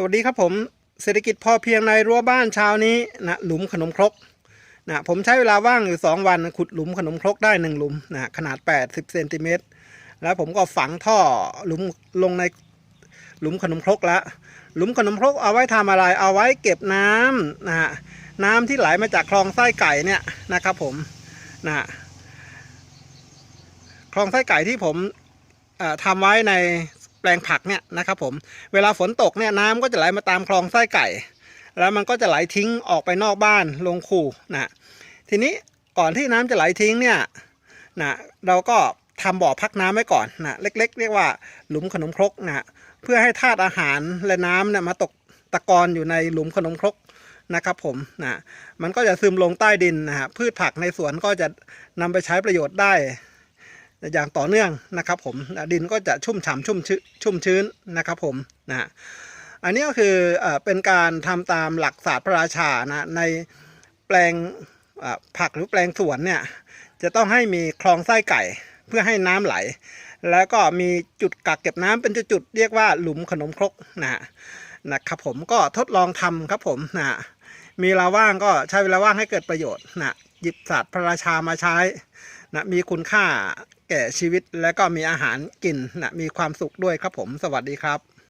สวัสดีครับผมเศรษฐกิจพอเพียงในรั้วบ้านเช้านี้นะหลุมขนมครกนะผมใช้เวลาว่างอยู่ 2 วันขุดหลุมขนมครกได้ 1 หลุมนะขนาด 80เซนติเมตรแล้วผมก็ฝังท่อหลุมลงในหลุมขนมครกแล้วหลุมขนมครกเอาไว้ทำอะไรเอาไว้เก็บน้ำนะฮะน้ำที่ไหลมาจากคลองไส้ไก่เนี่ยนะครับผมนะคลองไส้ไก่ที่ผมเอ่อทำไว้ใน แปลงผักเนี่ยนะครับผมเวลาฝนตกเนี่ยน้ำก็จะไหลมาตามคลองไส้ไก่ แล้วมันก็จะไหลทิ้งออกไปนอกบ้านลงคูนะทีนี้ก่อนที่น้ำจะไหลทิ้งเนี่ยนะเราก็ทำบ่อพักน้ำไว้ก่อนนะเล็ก ๆ เรียกว่าหลุมขนมครกนะเพื่อให้ธาตุอาหารและน้ำเนี่ยมาตกตะกอนอยู่ในหลุมขนมครกนะครับผมนะมันก็จะซึมลงใต้ดินนะฮะพืชผักในสวนก็จะนำไปใช้ประโยชน์ได้ อย่างต่อเนื่องนะครับผมดินก็จะชุ่มฉ่ำชุ่มชื้นชุ่มชื้นนะครับผมนะอันนี้ก็คือเอเป็นการทำตามหลักศาสตร์พระราชานะในแปลงผักหรือแปลงสวนเนี่ยจะต้องให้มีคลองไส้ไก่เพื่อให้น้ำไหล แล้วก็มีจุดกักเก็บน้ำเป็นจุดๆเรียกว่าหลุมขนมครกนะฮะนะครับผมก็ทดลองทำครับผมนะมีเวลาว่างก็ใช้เวลาว่างให้เกิดประโยชน์นะหยิบศาสตร์พระราชามาใช้นะมีคุณค่า แก่ชีวิตและก็มีอาหารกินนะมีความสุขด้วยครับผม สวัสดีครับ